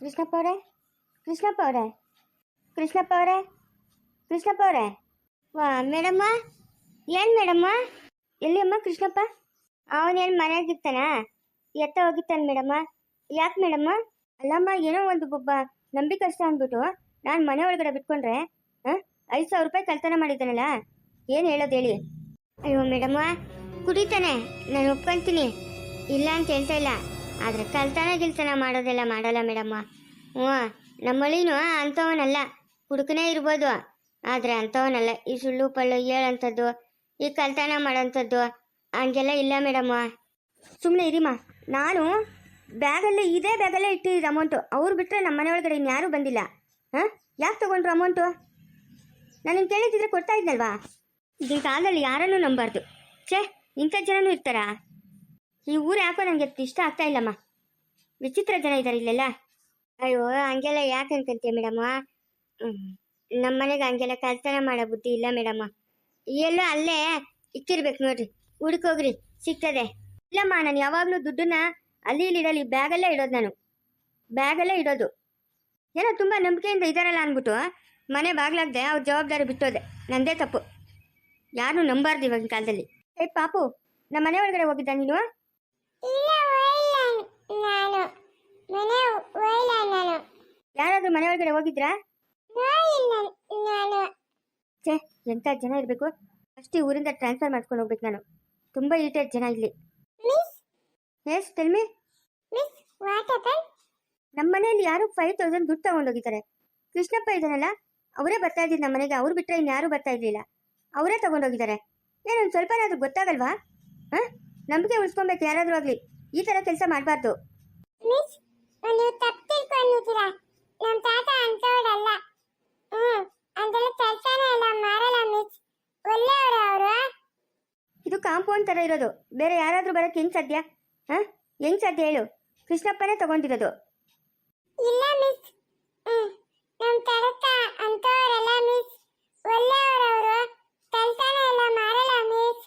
ಕೃಷ್ಣಪ್ಪ ಅವರೇ ಕೃಷ್ಣಪ್ಪ ಅವರೇ ಕೃಷ್ಣಪ್ಪ ಅವರೇ ಕೃಷ್ಣಪ್ಪ ಅವರೇ ವಾ, ಮೇಡಮ್ಮ, ಏನು ಮೇಡಮ್ಮ? ಎಲ್ಲಿ ಅಮ್ಮ ಕೃಷ್ಣಪ್ಪ ಅವನೇನು ಮನೆಯಾಗಿರ್ತಾನ ಎತ್ತ ಹೋಗಿರ್ತಾನೆ ಮೇಡಮ್ಮ. ಯಾಕೆ ಮೇಡಮ್ಮ? ಅಲ್ಲಮ್ಮ, ಏನೋ ಒಂದು ಒಬ್ಬ ನಂಬಿಕಷ್ಟ ಅಂದ್ಬಿಟ್ಟು ನಾನು ಮನೆ ಒಳಗಡೆ ಬಿಟ್ಕೊಂಡ್ರೆ, ಹಾಂ? ಐದು ಸಾವಿರ ರೂಪಾಯಿ ಕಳ್ತನ ಮಾಡಿದ್ದಾನಲ್ಲ, ಏನು ಹೇಳೋದು ಹೇಳಿ. ಅಯ್ಯೋ ಮೇಡಮ್ಮ, ಕುಡಿತಾನೆ, ನಾನು ಒಪ್ಕೊಂತೀನಿ. ಇಲ್ಲ ಅಂತ ಹೇಳ್ತಾ ಇಲ್ಲ. ಆದರೆ ಕಲ್ತನ ಗಿಲ್ತನ ಮಾಡೋದೆಲ್ಲ ಮಾಡಲ್ಲ ಮೇಡಮ್ಮ. ಹ್ಞೂ, ನಮ್ಮಳಿನೂ ಅಂಥವನಲ್ಲ. ಹುಡುಕನೇ ಇರ್ಬೋದು. ಆದರೆ ಅಂಥವನಲ್ಲ. ಈ ಸುಳ್ಳು ಪಳ್ಳು ಹೇಳೋಂಥದ್ದು, ಈ ಕಲ್ತನ ಮಾಡೋಂಥದ್ದು ಹಂಗೆಲ್ಲ ಇಲ್ಲ ಮೇಡಮ್ಮ. ಸುಮ್ಮನೆ ಇರಿಮ್ಮ ನಾನು ಬ್ಯಾಗಲ್ಲೇ, ಇದೇ ಬ್ಯಾಗಲ್ಲೇ ಇಟ್ಟಿದ್ದು ಅಮೌಂಟು. ಅವ್ರು ಬಿಟ್ಟರೆ ನಮ್ಮ ಮನೆ ಒಳಗಡೆ ಇನ್ಯಾರೂ ಬಂದಿಲ್ಲ. ಹಾಂ? ಯಾಕೆ ತೊಗೊಂಡ್ರು ಅಮೌಂಟು? ನಾನು ಕೇಳಿದ್ದಿದ್ರೆ ಕೊಡ್ತಾ ಇದ್ನಲ್ವಾ? ಈ ಕಾಲದಲ್ಲಿ ಯಾರನ್ನೂ ನಂಬಾರ್ದು. ಛೇ, ಇಂಥ ಜನನೂ ಇರ್ತಾರಾ? ಈ ಊರು ಯಾಕೋ ನನಗೆ ಇಷ್ಟ ಆಗ್ತಾ ಇಲ್ಲಮ್ಮ. ವಿಚಿತ್ರ ಜನ ಇದ್ದಾರೆ ಇಲ್ಲೆಲ್ಲ. ಅಯ್ಯೋ, ಹಂಗೆಲ್ಲ ಯಾಕೆ ಅನ್ಕೊಂತೀಯ ಮೇಡಮ್ಮ ನಮ್ಮ ಮನೆಗೆ ಹಂಗೆಲ್ಲ ಕಳ್ತನ ಮಾಡೋ ಬುದ್ಧಿ ಇಲ್ಲ ಮೇಡಮ್ಮ ಎಲ್ಲೋ ಅಲ್ಲೇ ಇಕ್ಕಿರ್ಬೇಕು ನೋಡ್ರಿ. ಹುಡುಕೋಗ್ರಿ ಸಿಗ್ತದೆ. ಇಲ್ಲಮ್ಮ, ನಾನು ಯಾವಾಗಲೂ ದುಡ್ಡನ್ನ ಅಲ್ಲಿ ಇಲ್ಲಿ ಇಡಲಿ ಬ್ಯಾಗಲ್ಲೇ ಇಡೋದು ನಾನು. ಬ್ಯಾಗಲ್ಲೇ ಇಡೋದು. ಏನೋ ತುಂಬ ನಂಬಿಕೆಯಿಂದ ಇದ್ದಾರಲ್ಲ ಅಂದ್ಬಿಟ್ಟು, ಮನೆ ಬಾಗ್ಲಾಗ್ದೆ ಅವ್ರ ಜವಾಬ್ದಾರಿ ಬಿಟ್ಟೋದೆ. ನಂದೇ ತಪ್ಪು. ಯಾರು ನಂಬಾರ್ದು ಇವಾಗಿನ ಕಾಲದಲ್ಲಿ. ಏ ಪಾಪು ನಮ್ಮ ಮನೆ ಒಳಗಡೆ ಹೋಗಿದ್ದ ನೀನು? ಯಾರಾದ್ರೂ ಮನೆ ಒಳಗಡೆ ಹೋಗಿದ್ರಾ? ಛೇ ಎಂಥ ಜನ ಇರಬೇಕು. ಅಷ್ಟೇ ಊರಿಂದ ಟ್ರಾನ್ಸ್ಫರ್ ಮಾಡ್ಕೊಂಡು ಹೋಗ್ಬೇಕು ನಾನು. ತುಂಬಾ ಇರಿಟೇಟ್ ಜನ ಇಲ್ಲಿ. ಮಿಸ್ ಎಸ್ ವಾಟ್ ಹ್ಯಾಪನ್ ನಮ್ಮ ಮನೆಯಲ್ಲಿ ಯಾರು ಫೈವ್ ತೌಸಂಡ್ ದುಡ್ಡು ತಗೊಂಡೋಗಿದ್ದಾರೆ. ಕೃಷ್ಣಪ್ಪ ಇದ್ದಾನಲ್ಲ ಅವರೇ ಬರ್ತಾ ಇದ್ದೀನಿ ನಮ್ಮ ಮನೆಗೆ. ಅವ್ರು ಬಿಟ್ಟರೆ ಇನ್ಯಾರು ಬರ್ತಾ ಇರ್ಲಿಲ್ಲ. ಅವರೇ ತಗೊಂಡೋಗಿದ್ದಾರೆ. ಏನೊಂದು ಸ್ವಲ್ಪನಾದ್ರೂ ಗೊತ್ತಾಗಲ್ವಾ? ಹಾಂ? ನಂಬಿಕೆ ಉಳಿಸ್ಕೊಬೇಕು ಯಾರಾದ್ರೂ ಆಗಲಿ. ಈ ತರ ಕೆಲಸ ಮಾಡಬಾರ್ದು. ಮಿಸ್ ನೀವು ತಪ್ಪು ತಿಳ್ಕೊಂಡಿದ್ದೀರಾ? ನಮ್ಮ ತಾತ ಅಂತವರಲ್ಲ. ಹ್ಮ್ ಅದೆಲ್ಲ ಕೆಲಸನೇ ಇಲ್ಲ ಮಾಡಲ್ಲ ಮಿಸ್. ಒಳ್ಳೆಯವರು ಅವರು. ಇದು ಕಾಂಪೌಂಡ್ ತರ ಇರೋದು. ಬೇರೆ ಯಾರಾದ್ರೂ ಬರಕ್ ಹೆಂಗ್ ಸಾಧ್ಯ? ಹಾಂ? ಹೆಂಗೆ ಸಾಧ್ಯ ಹೇಳು. ಕೃಷ್ಣಪ್ಪನೇ ತಗೊಂಡಿರೋದು. ಇಲ್ಲ ಮಿಸ್. ಹ್ಮ್ ನಮ್ಮ ತಾತ ಅಂತವರಲ್ಲ ಮಿಸ್. ಒಳ್ಳೆಯವರು ಅವರು. ಕೆಲಸನೇ ಇಲ್ಲ ಮಾಡಲ್ಲ ಮಿಸ್.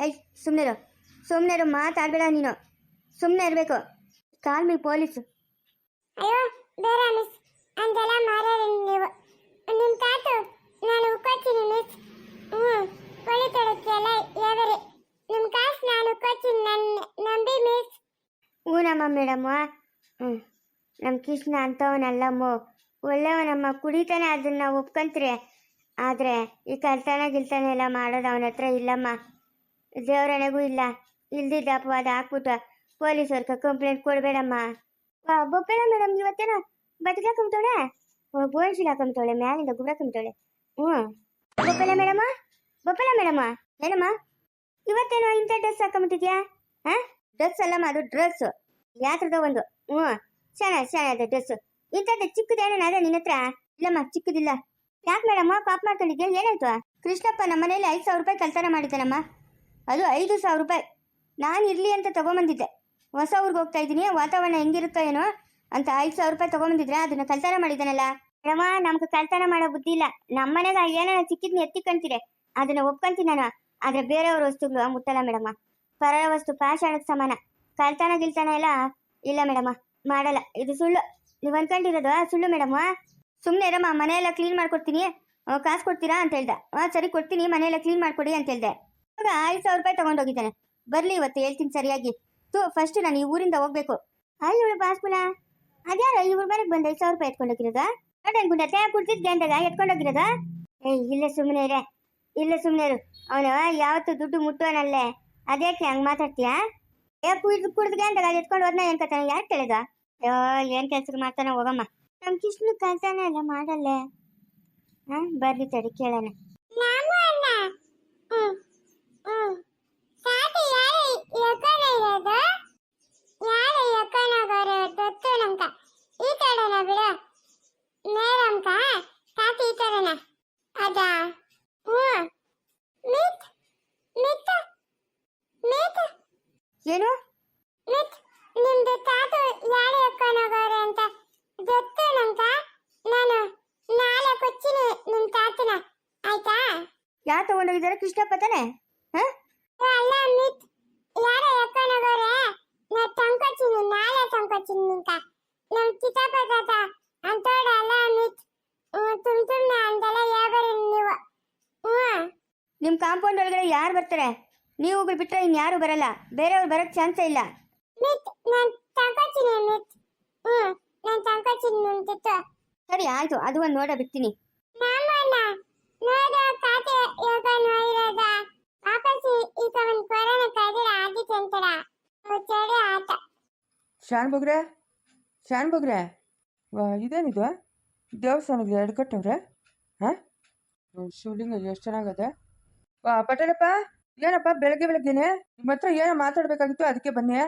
ಐ ಸುಮ್ಮನೆರು ಸುಮ್ಮನೆರು ಮಾತಾಡಬೇಡ ನೀನು. ಸುಮ್ಮನೆ ಇರಬೇಕು. Call me police. ಅಯ್ಯೋ ಬೇಡ ಮಿಸ್. ಅಂತೆಲ್ಲ ಮಾರಾಡಿ ನೀವು. ನಿಮ್ಮ ತಾತು ನಾನು ಉಕ್ಕೋತೀನಿ ಮಿಸ್. ಹ್ಞೂ ಕೊಳಿ ತೊಡಕ್ಕೆ ಎಲ್ಲ ಯಾವರೆ. ನಿಮ್ಮ ಕಾಸು ನಾನು ಉಕ್ಕೋತೀನಿ ನನ್ನ ನಂಬಿ ಮಿಸ್. ಊನಮ್ಮ ಮೇಡಮ್ಮ. ಹ್ಞೂ. ನಮ್ಮ ಕೃಷ್ಣ ಅಂಥವನಲ್ಲಮ್ಮ ಒಳ್ಳೆಯವನಮ್ಮ ಕುಡಿತಾನೆ ಅದನ್ನ ಒಪ್ಕೊಂತೀರಿ. ಆದರೆ ಈ ಕಲ್ತಾನ ಗಿಲ್ತನ ಎಲ್ಲ ಮಾಡೋದು ಅವನ ಹತ್ರ ಇಲ್ಲಮ್ಮ. ದೇವರಣೆಗೂ ಇಲ್ಲ. ಇಲ್ದಿದ್ದ ಅಪವಾದ ಹಾಕ್ಬಿಟ್ಟು ಪೊಲೀಸರ್ಗೆ ಕಂಪ್ಲೇಂಟ್ ಕೊಡಬೇಡಮ್ಮ. ಬೊಪ್ಪೆಲ್ಲ ಮೇಡಮ್ ಇವತ್ತೇನ ಬಟ್ಟೆ ಹಾಕೊಂಬಿಟ್ಟವಳೆ ಬೋನ್ ಶೀಲ್ ಹಾಕೊಂಬಿಟ್ಟವಳೆ ಮ್ಯಾಲಿಂದ ಗುಬ್ರ ಹಾಕೊಂಬಿಟ್ಟವಳೆ ಹ್ಞೂ. ಬೊಪ್ಪೆಲ್ಲ ಮೇಡಮ್ಮ ಬೊಪ್ಪೆಲ್ಲ ಮೇಡಮ್ಮ ಏನಮ್ಮ? ಇವತ್ತೇನೋ ಇಂಥ ಡ್ರೆಸ್ ಹಾಕೊಂಬಿಟ್ಟಿದ್ಯಾ? ಹಾಂ? ಡ್ರೆಸ್ ಅಲ್ಲಮ್ಮ, ಅದು ಡ್ರೆಸ್. ಯಾತ್ರದ ಒಂದು. ಹ್ಞೂ. ಚೆನ್ನಾಗಿ ಚೆನ್ನಾಗಿದೆ ಡ್ರೆಸ್. ಇಂಥದ್ದು ಚಿಕ್ಕದೇನೋ ಅದೇ ನಿನ್ನ ಹತ್ರ? ಇಲ್ಲಮ್ಮ, ಚಿಕ್ಕದಿಲ್ಲ. ಯಾಕೆ ಮೇಡಮ್ಮ ಪಾಪ ಮಾಡ್ಕೊಂಡಿದ್ಯಾ? ಏನಾಯ್ತು? ಕೃಷ್ಣಪ್ಪ ನಮ್ಮ ಮನೇಲಿ ಐದು ಸಾವಿರ ರೂಪಾಯಿ ಕಲ್ತನ ಮಾಡಿದ್ದಾನಮ್ಮ. ಅದು ಐದು ಸಾವಿರ ರೂಪಾಯಿ. ನಾನು ಇರಲಿ ಅಂತ ತೊಗೊಂಬಂದಿದ್ದೆ. ಹೊಸ ಊರಿಗೆ ಹೋಗ್ತಾ ಇದ್ದೀನಿ, ವಾತಾವರಣ ಹೆಂಗಿರುತ್ತೋ ಏನೋ ಅಂತ ಐದು ಸಾವಿರ ರೂಪಾಯಿ ತೊಗೊಂಬಂದಿದ್ರೆ ಅದನ್ನ ಕಳ್ತನ ಮಾಡಿದ್ದಾನಲ್ಲ. ಮೇಡಮ್ಮ ನಮ್ಗೆ ಕಳ್ತನ ಮಾಡೋ ಬುದ್ಧಿ ಇಲ್ಲ. ನಮ್ಮ ಮನೆಗೆ ಏನಾರ ಸಿಕ್ಕಿದ್ನ ಎತ್ತಿಕೊಂತೀರಿ ಅದನ್ನ ಒಪ್ಕೊಂತೀನಿ ನಾನು. ಆದ್ರೆ ಬೇರೆಯವ್ರ ವಸ್ತುಗಳು ಮುಟ್ಟಲ್ಲ ಮೇಡಮ್ಮ. ಪರರ ವಸ್ತು ಪಾಷಾಣಕ್ಕೆ ಸಮಾನ. ಕಳ್ತನ ಗಿಲ್ತನ ಎಲ್ಲ ಇಲ್ಲ ಮೇಡಮ್ಮ, ಮಾಡಲ್ಲ. ಇದು ಸುಳ್ಳು. ನೀವು ಅನ್ಕೊಂಡಿರೋದು ಸುಳ್ಳು ಮೇಡಮ್ಮ. ಸುಮ್ಮನೆ ಇರಮ್ಮ, ಮನೆಯೆಲ್ಲ ಕ್ಲೀನ್ ಮಾಡ್ಕೊಡ್ತೀನಿ. ಕಾಸು ಕೊಡ್ತೀರಾ ಅಂತ ಹೇಳ್ದೆ. ಸರಿ, ಕೊಡ್ತೀನಿ, ಮನೆಯೆಲ್ಲ ಕ್ಲೀನ್ ಮಾಡ್ಕೊಡಿ ಅಂತ ಹೇಳ್ದೆ. ಇವಾಗ ಐದು ಸಾವಿರ ರೂಪಾಯಿ ತಗೊಂಡೋಗಿದ್ದಾನೆ. ಬರಲಿ ಇವತ್ತು ಹೇಳ್ತೀನಿ ಸರಿಯಾಗಿ. ತು ಫಸ್ಟ್ ನಾನು ಈ ಊರಿಂದ ಹೋಗ್ಬೇಕು. ಅಲ್ಲಿ ಇವಳು ಬಾಸ್ಪುಲ ಅದ್ಯಾರ ಇವ್ರ ಮನೆಗೆ ಬಂದ ಐದು ಸಾವಿರ ರೂಪಾಯಿ ಎತ್ಕೊಂಡೋಗಿರೋದ ನೋಡೇನ್ ಗುಂಡ ತೇ ಕುಡ್ತಿದ್ ಗಂಟೆಗ ಎತ್ಕೊಂಡೋಗಿರೋದ ಏಯ್, ಇಲ್ಲ ಸುಮ್ಮನೆ ಇರೆ. ಇಲ್ಲ ಸುಮ್ಮನೆ ಇರು. ಅವನು ಯಾವತ್ತು ದುಡ್ಡು ಮುಟ್ಟೋನಲ್ಲೇ. ಅದೇಕೆ ಹಂಗೆ ಮಾತಾಡ್ತೀಯಾ? ಏ ಕುಯ್ದು ಕುಡ್ದು ಅದು ಎತ್ಕೊಂಡು ಹೋದ್ನ ಏನ್ ಕತಾನ ಯಾರು ಕೇಳಿದ ಅಯ್ಯೋ, ಏನು ಕೆಲ್ಸಕ್ಕೆ ಮಾಡ್ತಾನೆ ಹೋಗಮ್ಮ. ನಮ್ಮ ಕೃಷ್ಣ ಕಲ್ತಾನೆ ಅಲ್ಲ, ಮಾಡಲ್ಲೇ. ಹಾಂ ಬರ್ರಿ ತಡಿ, ಕೇಳೋಣ. ಏನು? ಮಿತ್ ನಿಮ್ದು ತಾತು ಯಾಳೆ ಎಕ್ಕೊಂಡೋಗವ್ರೆ ಅಂತ ಗೊತ್ತು ನಂಗ ನಾನು ನಾಳೆ ಕೊಚ್ಚಿನಿ ನಿಮ್ ತಾತನ ಆಯ್ತಾ? ಯಾರು ತಗೊಂಡೋಗಿದ್ದಾರೆ ಕೃಷ್ಣಪ್ಪ ತಾನೆ? ಅಲ್ಲ ಮಿತ್ ಯಾರೋ ಎಕ್ಕೊಂಡೋಗವ್ರೆ ನಾ ತಂಕೊಚ್ಚಿನಿ ನಾಳೆ ತಂಕೊಚ್ಚಿನಿ ನಿಂತ. ನಮ್ ಚಿಕ್ಕಪ್ಪ ತಾತ ಅಂತೋಡ ಅಲ್ಲ ಮಿತ್. ತುಮ್ ತುಮ್ನ ಅಂತೆಲ್ಲ ಯಾವ ನೀವು. ಹ್ಞೂ. ನಿಮ್ಮ ಕಾಂಪೌಂಡ್ ಒಳಗಡೆ ಯಾರು ಬರ್ತಾರೆ? ನೀವುಗಳು ಬಿಟ್ಟರೆ ಇನ್ಯಾರು ಬರಲ್ಲ. ಬೇರೆಯವ್ರು ಬರೋಕ್ಕೆ ಚಾನ್ಸೇ ಇಲ್ಲ. ಮಿತ್ ನಾನು ತಗೋತೀನಿ ಮಿತ್. ಹ್ಞೂ ನಾನು ತಗೋತೀನಿ ನಿಂತಿತ್ತು ಸರಿ ಆಯಿತು. ಅದು ಒಂದು ನೋಡ ಬಿಡ್ತೀನಿ. ನಮ್ಮನ್ನ ನೋಡ ಕಾತೆ ಯೋಗ ನೋಡಿರೋದ. ವಾಪಸ್ ಈಗ ಒಂದು ಕೊರೋನಾ ಕಳೆದಿರ ಆದಿತ್ಯ ಅಂತಾರ. ಚಳಿ ಆತ ಶಾನ್ ಬಗ್ರೆ? ಶಾನ್ ಬಗ್ರೆ? ವಾ ಇದೇನಿದು? ದೇವಸ್ಥಾನಕ್ಕೆ ಎರಡು ಕಟ್ಟವ್ರೆ? ಹಾಂ? ಶಿವಲಿಂಗ ಎಷ್ಟು ಚೆನ್ನಾಗದೆ. ವಾ ಪಟೇಲಪ್ಪ? ಏನಪ್ಪ ಬೆಳಗ್ಗೆ ಬೆಳಗ್ಗೆನೆ? ನಿಮ್ಮ ಹತ್ರ ಏನೋ ಮಾತಾಡಬೇಕಾಗಿತ್ತು, ಅದಕ್ಕೆ ಬನ್ನಿ.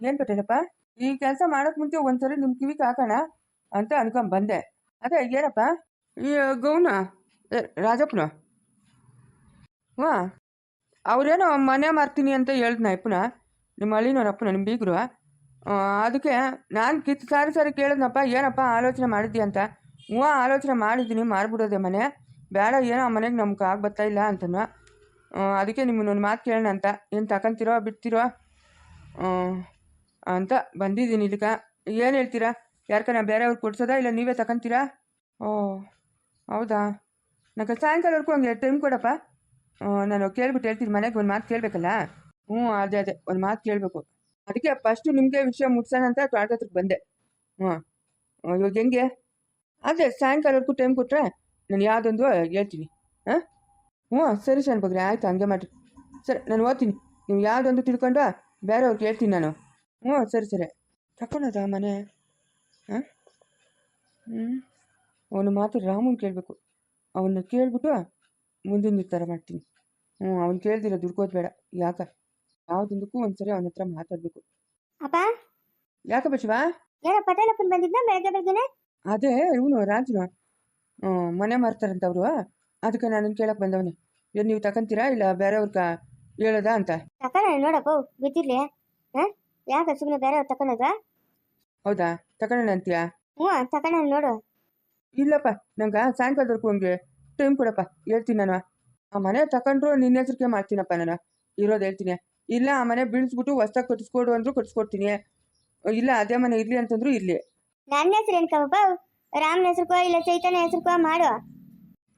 ಏನು ಪಟೇಲಪ್ಪ? ಈ ಕೆಲಸ ಮಾಡೋಕೆ ಮುಂಚೆ ಒಂದ್ಸರಿ ನಿಮ್ಮ ಕಿವಿಗೆ ಹಾಕೋಣ ಅಂತ ಅನ್ಕೊಂಡ್ ಬಂದೆ. ಅದೇ, ಏನಪ್ಪ? ಈ ಗೌನ ರಾಜಪ್ಪನ? ಹಾಂ ಅವ್ರೇನೋ ಮನೆ ಮಾರ್ತೀನಿ ಅಂತ ಹೇಳಿದ್ನ ಅಪ್ಪನ, ನಿಮ್ಮ ಹಳ್ಳಿನವ್ರ ಅಪ್ಪನ ನಿಮ್ಮ ಬೀಗರು. ಅದಕ್ಕೆ ನಾನು ಕಿತ್ತು ಸಾರಿ ಸಾರಿ ಕೇಳಿದ್ನಪ್ಪ, ಏನಪ್ಪ ಆಲೋಚನೆ ಮಾಡಿದ್ದಿ ಅಂತ. ಹ್ಞೂ ಆಲೋಚನೆ ಮಾಡಿದ್ದೀನಿ, ಮಾರ್ಬಿಡೋದೆ ಮನೆ. ಬೇಡ, ಏನೋ ಆ ಮನೆಗೆ ನಮ್ಗೆ ಆಗಿ ಇಲ್ಲ ಅಂತನು ಅದಕ್ಕೆ ನಿಮ್ಮನ್ನೊಂದು ಮಾತು ಕೇಳೋಣ ಅಂತ. ಏನು ತಗೊಂತೀರೋ ಬಿಡ್ತೀರೋ? ಅಂತ ಬಂದಿದ್ದೀನಿ ಇದಕ್ಕೆ ಏನು ಹೇಳ್ತೀರಾ? ಯಾರ್ಕನ ಬೇರೆಯವ್ರಿಗೆ ಕೊಡ್ಸೋದಾ ಇಲ್ಲ ನೀವೇ ತಗೊಂತೀರಾ ಓ, ಹೌದಾ? ನನಗೆ ಸಾಯಂಕಾಲವರೆಗೂ ಹಂಗೆ ಟೈಮ್ ಕೊಡಪ್ಪ. ನಾನು ಕೇಳ್ಬಿಟ್ಟು ಹೇಳ್ತೀನಿ ಮನೆಗೆ ಒಂದು ಮಾತು ಕೇಳಬೇಕಲ್ಲ? ಹ್ಞೂ ಅದೇ ಅದೇ, ಒಂದು ಮಾತು ಕೇಳಬೇಕು. ಅದಕ್ಕೆ ಫಸ್ಟು ನಿಮಗೆ ವಿಷಯ ಮುಟ್ಸೋಣ ಅಂತ ಹತ್ರಕ್ಕೆ ಬಂದೆ. ಹ್ಞೂ ಇವಾಗ ಹೆಂಗೆ? ಅದೇ ಸಾಯಂಕಾಲವರೆಗೂ ಟೈಮ್ ಕೊಟ್ಟರೆ ನಾನು ಯಾವುದೊಂದು ಹೇಳ್ತೀನಿ. ಹಾಂ? ಹ್ಞೂ ಸರಿ ಶಾನ್ ಬಗ್ರೆ ಆಯಿತು ಹಂಗೆ ಮಾಡಿರಿ. ಸರಿ ನಾನು ಓದ್ತೀನಿ. ನೀವು ಯಾವುದೊಂದು ತಿಳ್ಕೊಂಡು ಬೇರೆಯವ್ರಿಗೆ ಹೇಳ್ತೀನಿ ನಾನು. ಹ್ಞೂ ಸರಿ ಸರಿ. ತಗೊಳ್ಳೋದಾ ಮನೆ? ಹಾಂ? ಹ್ಞೂ ಅವನು ಮಾತು ರಾಮನ್ ಕೇಳಬೇಕು. ಅವನ್ನ ಕೇಳಿಬಿಟ್ಟು ಮುಂದಿನ ಥರ ಮಾಡ್ತೀನಿ. ಹ್ಞೂ ಅವ್ನು ಕೇಳ್ದಿರ ದುಡ್ಕೋದು ಬೇಡ ಯಾಕ? ಯಾವುದೊಂದಕ್ಕೂ ಒಂದ್ಸರಿ ಅವನ ಹತ್ರ ಮಾತಾಡಬೇಕು. ಅಪ್ಪ? ಪಟೇಲಪ್ಪನ್ ಬಂದಿದ್ದ ಬೆಳಗ್ಗೆ ಬೆಳಗ್ಗೆನೆ? ಅದೇ ಇವನು ರಾಜನು ಹ್ಞೂ ಮನೆ ಮಾರ್ತಾರಂತ ಅವರು. ಅದಕ್ಕೆ ನಾನು ಕೇಳಕ್ಕೆ ಬಂದವನು. ಏನು ನೀವು ತಗೊಂತೀರಾ ಇಲ್ಲ ಬೇರೆಯವ್ರಿಗೆ ಹೇಳೋದಾ ಅಂತ? ತಕೊಳ್ಳೋಣ ನೋಡಪ್ಪ ಬಿದ್ದಿರ್ಲಿ ಹಾಂ? ಯಾಕೆ ಸುಮ್ಮನೆ ಬೇರೆಯವ್ರು ಹೌದಾ? ತಗೊಳ್ಳೋಣ ಅಂತೀಯಾ? ಹ್ಞೂ ತಕಣ್ಣ ನೋಡು. ಇಲ್ಲಪ್ಪ ನಂಗೆ ಸಾಯಂಕಾಲದವರೆಗೂ ಹಂಗೆ. ಟೈಮ್ ಕೊಡಪ್ಪ ಹೇಳ್ತೀನಿ ನಾನು. ಆ ಮನೆ ತಕೊಂಡ್ರು ನಿನ್ನ ಹೆಸ್ರಿಗೆ ಮಾಡ್ತೀನಪ್ಪ ನಾನು. ಇರೋದು ಹೇಳ್ತೀನಿ. ಇಲ್ಲ ಆ ಮನೆ ಬೀಳಿಸ್ಬಿಟ್ಟು ಹೊಸ್ದಾಗಿ ಕಟ್ಟಿಸ್ಕೊಡು ಅಂದ್ರು ಕಟ್ಟಿಸ್ಕೊಡ್ತೀನಿ. ಇಲ್ಲ ಅದೇ ಮನೆ ಇರಲಿ ಅಂತಂದ್ರು ಇರಲಿ. ನನ್ನ ಹೆಸ್ರು ಏನ್ಕಪ್ಪ ರಾಮನ ಹೆಸರುಕೋ ಇಲ್ಲ ಚೈತನ್ಯ ಹೆಸರುಕೋ ಮಾಡು.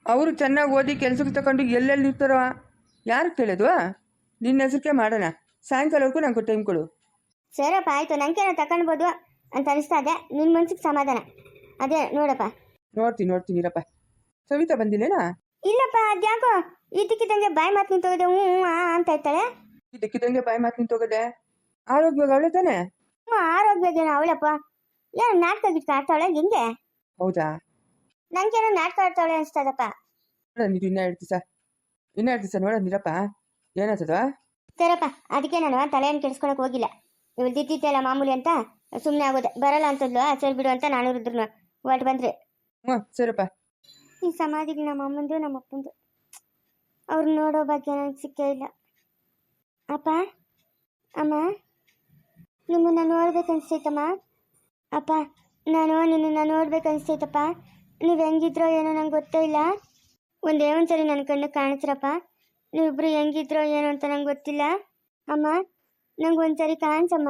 ಅವರು ಚೆನ್ನಾಗಿ ಓದಿ ಕೆಲಸಕ್ಕೆ ತಗೊಂಡು ಎಲ್ಲೆಲ್ಲಿ ಇರ್ತಾರೋ ಯಾರು ಕೇಳೋದು? ನಿನ್ನ ಹೆಸರಿಕೆ ಮಾಡೋಣ. ಸಾಯಂಕಾಲವರೆಗೂ ನಂಗೆ ಟೈಮ್ ಕೊಡು. ಸರಪ್ಪ ಆಯಿತು. ನನಗೇನೋ ತಗೊಳ್ಬೋದು ಅಂತ ಅನಿಸ್ತಾ ಇದೆ. ನಿನ್ನ ಮನ್ಸಿಗೆ ಸಮಾಧಾನ. ಅದೇ ನೋಡಪ್ಪ. ನೋಡ್ತೀನಿ ನೋಡ್ತೀನಿ ಇರಪ್ಪ. ಸವಿತಾ ಬಂದಿಲ್ಲೇನಾ? ಇಲ್ಲಪ್ಪ ಅದ್ಯಾಕೋ ಇದ್ದಕ್ಕಿದ್ದಂಗೆ ಬಾಯಿ ಮಾತು ನಿಂತೋಗದೆ. ಹ್ಞೂ ಆ ಅಂತ ಇರ್ತಾಳೆ. ಇದಕ್ಕಿದಂಗೆ ಬಾಯಿ ಮಾತು ನಿಂತೋಗದೆ. ಆರೋಗ್ಯವಾಗ ಅವಳೆ ತಾನೆ? ಹ್ಞೂ ಆರೋಗ್ಯಗೇನೋ ಅವಳಪ್ಪ. ಏನು ನಾಟಕ ಗಿಟ್ಕ ಆಡ್ತಾಳೆ? ಹೆಂಗೆ? ಹೌದಾ? ನಂಗೇನೋ ನಾಟಕ ಆಡ್ತಾಳೆ ಅನಿಸ್ತದಪ್ಪ. ನೋಡೋಣ ಇದು ಇನ್ನೂ ಎರಡು ದಿವಸ ಇನ್ನೂ ಎರಡು ದಿವಸ ನೋಡೋಣ ಇರಪ್ಪ ಏನಾಗ್ತದ ಸರಪ್ಪ ಅದಕ್ಕೆ ನಾನು ತಲೆಯನ್ನು ಕೆಡಿಸ್ಕೊಳಕ್ ಹೋಗಿಲ್ಲ. ಇವಳು ದಿದ್ದಿದ್ದೆಲ್ಲ ಮಾಮೂಲಿ ಅಂತ ಸುಮ್ಮನೆ ಆಗೋದೆ. ಬರಲ್ಲ ಅಂತದ್ಲು ಸರಿ ಬಿಡು ಅಂತ ನಾನು ರುದ್ರನು ಒಟ್ಟು ಬಂದ್ರೆ. ಹ್ಞೂ ಸರಪ್ಪ. ಈ ಸಮಾಧಿಗೆ ನಮ್ಮ ಅಮ್ಮಂದು ನಮ್ಮ ಅಪ್ಪಂದು. ಅವ್ರು ನೋಡೋ ಬಗ್ಗೆ ನನಗೆ ಸಿಕ್ಕೇ ಇಲ್ಲ. ಅಪ್ಪ ಅಮ್ಮ ನಿಮ್ಮನ್ನ ನೋಡ್ಬೇಕನ್ಸ್ತೈತಮ್ಮ. ಅಪ್ಪ ನಾನು ನಿನ್ನನ್ನು ನೋಡ್ಬೇಕನ್ಸ್ತೈತಪ್ಪ. ನೀವು ಹೆಂಗಿದ್ರೋ ಏನೋ ನಂಗೆ ಗೊತ್ತೇ ಇಲ್ಲ. ಒಂದೇ ಒಂದ್ಸರಿ ನನ್ನ ಕಣ್ಣು ಕಾಣಿಸ್ರಪ್ಪ ನೀವಿಬ್ರು ಹೆಂಗಿದ್ರೋ ಏನೋ ಅಂತ ನಂಗೆ ಗೊತ್ತಿಲ್ಲ. ಅಮ್ಮ, ನಂಗೆ ಒಂದ್ಸರಿ ಕಾಣಿಸಮ್ಮ.